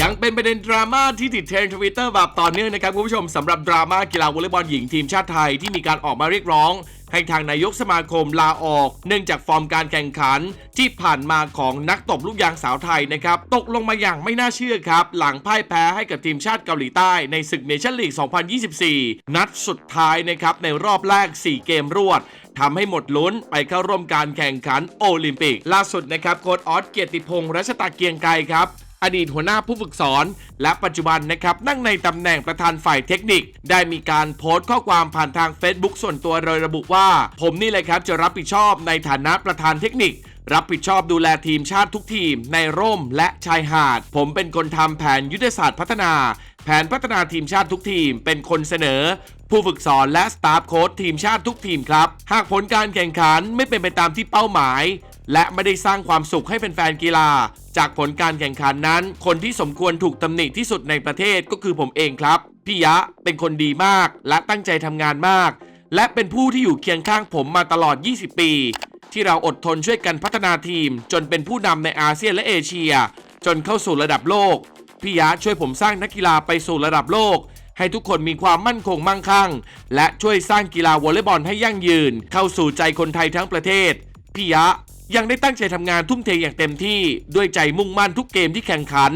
ยังเป็นประเด็นดราม่าที่ติดเทรนด์ทวิตเตอร์แบบต่อเนื่องนะครับคุณผู้ชมสำหรับดราม่ากีฬาวอลเลย์บอลหญิงทีมชาติไทยที่มีการออกมาเรียกร้อง ให้ทางนายกสมาคมลาออก เนื่องจากฟอร์มการแข่งขันที่ผ่านมาของนักตบลูกยางสาวไทยนะครับตกลงมาอย่างไม่น่าเชื่อครับ หลังพ่ายแพ้ให้กับทีมชาติเกาหลีใต้ในศึกเนชั่นลีก 2024 นัดสุดท้ายนะครับในรอบแรก 4 เกมรวดทำให้หมดลุ้นไปเข้าร่วมการแข่งขันโอลิมปิก ล่าสุดนะครับโค้ชออสเกียรติพงษ์รัชตาเกียงไกรครับ อดีตหัวหน้าผู้ฝึกสอน และปัจจุบันนะครับนั่งในตำแหน่งประธานฝ่ายเทคนิค ได้มีการโพสต์ข้อความผ่านทาง Facebook ส่วนตัวโดยระบุว่า ผมนี่เลยครับจะรับผิดชอบในฐานะประธานเทคนิค รับผิดชอบดูแลทีมชาติทุกทีม ในร่มและชายหาด ผมเป็นคนทำแผนยุทธศาสตร์พัฒนา แผนพัฒนาทีมชาติทุกทีม เป็นคนเสนอผู้ฝึกสอนและสตาฟโค้ชทีมชาติทุกทีมครับ หากผลการแข่งขันไม่เป็นไปตามที่เป้าหมาย และไม่ได้สร้างความสุขให้แฟนๆกีฬา จากผลการแข่งขันนั้น คนที่สมควรถูกตำหนิที่สุดในประเทศก็คือผมเองครับพี่ยะเป็นคนดีมากและตั้งใจทำงานมาก และเป็นผู้ที่อยู่เคียงข้างผมมาตลอด 20 ปี ที่เราอดทนช่วยกันพัฒนาทีม จนเป็นผู้นำในอาเซียนและเอเชีย จนเข้าสู่ระดับโลกพี่ยะช่วยผมสร้างนักกีฬาไปสู่ระดับโลก ให้ทุกคนมีความมั่นคงมั่งคั่ง และช่วยสร้างกีฬาวอลเลย์บอลให้ยั่งยืน เข้าสู่ใจคนไทยทั้งประเทศพี่ยะ ยังได้ตั้งใจทำงานทุ่มเทอย่างเต็มที่ด้วยใจมุ่งมั่นทุกเกมที่แข่งขัน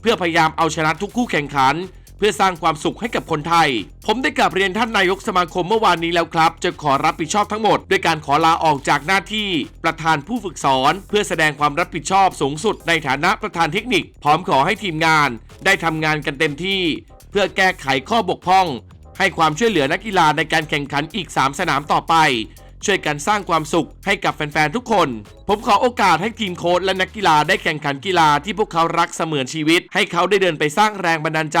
เพื่อพยายามเอาชนะทุกคู่แข่งขัน เพื่อสร้างความสุขให้กับคนไทย ผมได้กลับเรียนท่านนายกสมาคมเมื่อวานนี้แล้วครับ จะขอรับผิดชอบทั้งหมด ด้วยการขอลาออกจากหน้าที่ ประธานผู้ฝึกสอน เพื่อแสดงความรับผิดชอบสูงสุดในฐานะประธานเทคนิค พร้อมขอให้ทีมงาน ได้ทำงานกันเต็มที่ เพื่อแก้ไขข้อบกพร่อง ให้ความช่วยเหลือนักกีฬาในการแข่งขันอีก 3 สนามต่อไป ช่วยกันสร้างความสุขให้กับแฟนๆทุกคน ผมขอโอกาสให้ทีมโค้ชและนักกีฬาได้แข่งขันกีฬาที่พวกเขารักเสมือนชีวิต ให้เขาได้เดินไปสร้างแรงบันดาลใจ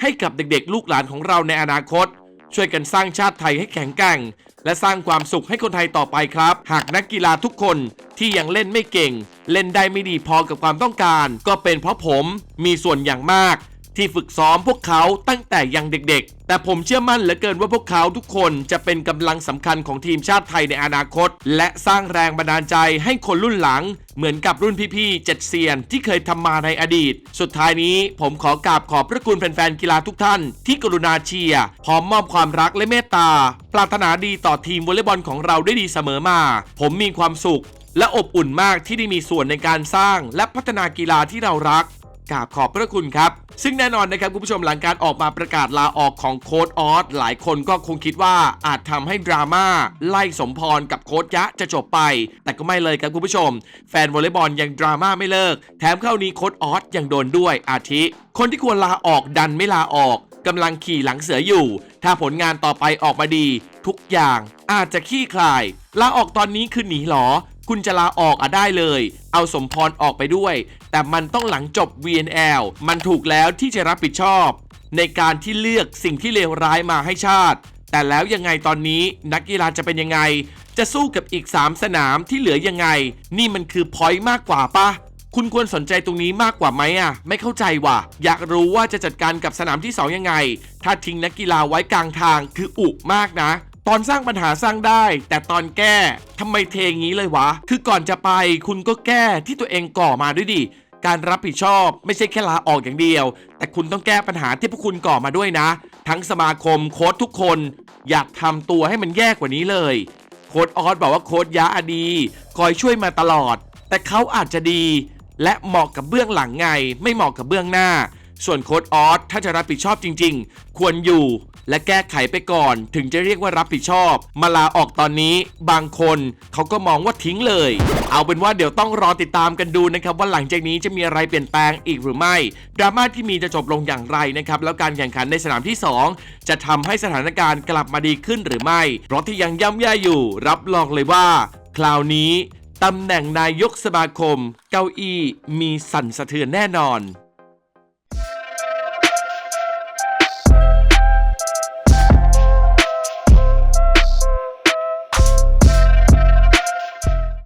ให้กับเด็กๆ ลูกหลานของเราในอนาคต ช่วยกันสร้างชาติไทยให้แข็งแกร่ง และสร้างความสุขให้คนไทยต่อไปครับ หากนักกีฬาทุกคนที่ยังเล่นไม่เก่ง เล่นได้ไม่ดีพอกับความต้องการ ก็เป็นเพราะผมมีส่วนอย่างมาก ที่ฝึกซ้อมพวกเขาตั้งแต่ยังเด็กๆ แต่ผมเชื่อมั่นเหลือเกินว่าพวกเขาทุกคนจะเป็นกำลังสำคัญของทีมชาติไทยในอนาคต และสร้างแรงบันดาลใจให้คนรุ่นหลัง เหมือนกับรุ่นพี่ๆเจ็ดเซียนที่เคยทำมาในอดีต สุดท้ายนี้ผมขอกราบขอบพระคุณแฟนๆกีฬาทุกท่าน ที่กรุณาเชียร์พร้อมมอบความรักและเมตตา ปรารถนาดีต่อทีมวอลเลย์บอลของเราได้ดีเสมอมา ผมมีความสุข และอบอุ่นมากที่ได้มีส่วนในการสร้างและพัฒนากีฬาที่เรารัก กราบขอบพระคุณครับ ซึ่งแน่นอนนะครับคุณผู้ชมหลังการออกมาประกาศลาออกของโค้ดออสหลายคนก็คงคิดว่าอาจทำให้ดราม่าไล่สมพรกับโค้ดยะจะจบไป แต่ก็ไม่เลยครับคุณผู้ชม แฟนวอลเลย์บอลยังดราม่าไม่เลิก แถมเข้านี้โค้ดออสยังโดนด้วยอาทิ คนที่ควรลาออกดันไม่ลาออกกำลังขี่หลังเสืออยู่ ถ้าผลงานต่อไปออกมาดี ทุกอย่างอาจจะขี้คลายลาออกตอนนี้คือหนีหรอ คุณจะลาออกอะได้เลย เอาสมพรออกไปด้วย แต่มันต้องหลังจบ VNL มันถูกแล้วที่จะรับผิดชอบ ในการที่เลือกสิ่งที่เลวร้ายมาให้ชาติ แต่แล้วยังไงตอนนี้นักกีฬาจะเป็นยังไง จะสู้กับอีก 3 สนามที่เหลือยังไง นี่มันคือพอยต์มากกว่าปะคุณควรสนใจตรงนี้มากกว่าไหมอะ ไม่เข้าใจว่ะ อยากรู้ว่าจะจัดการกับสนามที่ 2 ยังไง ถ้าทิ้งนักกีฬาไว้กลางทางคืออุมากนะ ตอนสร้างปัญหาสร้างได้ แต่ตอนแก้ทำไมเทงี้เลยวะ คือก่อนจะไปคุณก็แก้ที่ตัวเองก่อมาด้วยดิการรับผิดชอบไม่ใช่แค่ลาออกอย่างเดียว แต่คุณต้องแก้ปัญหาที่พวกคุณก่อมาด้วยนะ ทั้งสมาคมโค้ชทุกคน อยากทำตัวให้มันแย่กว่านี้เลย โค้ดออสบอกว่าโค้ดยะอดีคอยช่วยมาตลอด แต่เขาอาจจะดี และเหมาะกับเบื้องหลังไง ไม่เหมาะกับเบื้องหน้า ส่วนโค้ดออสถ้าจะรับผิดชอบจริง ๆ ควรอยู่ และแก้ไขไปก่อน ถึงจะเรียกว่ารับผิดชอบ มาลาออกตอนนี้บางคนเขาก็มองว่าทิ้งเลย เอาเป็นว่าเดี๋ยวต้องรอติดตามกันดูนะครับว่าหลังจากนี้จะมีอะไรเปลี่ยนแปลงอีกหรือไม่ดราม่าที่มีจะจบลงอย่างไรนะครับแล้วการแข่งขันในสนามที่ 2 จะทำให้สถานการณ์กลับมาดีขึ้นหรือไม่เพราะที่ยังย่ำแย่อยู่ รับรองเลยว่า คราวนี้ตำแหน่งนายกสมาคม เก้าอี้มีสั่นสะเทือนแน่นอน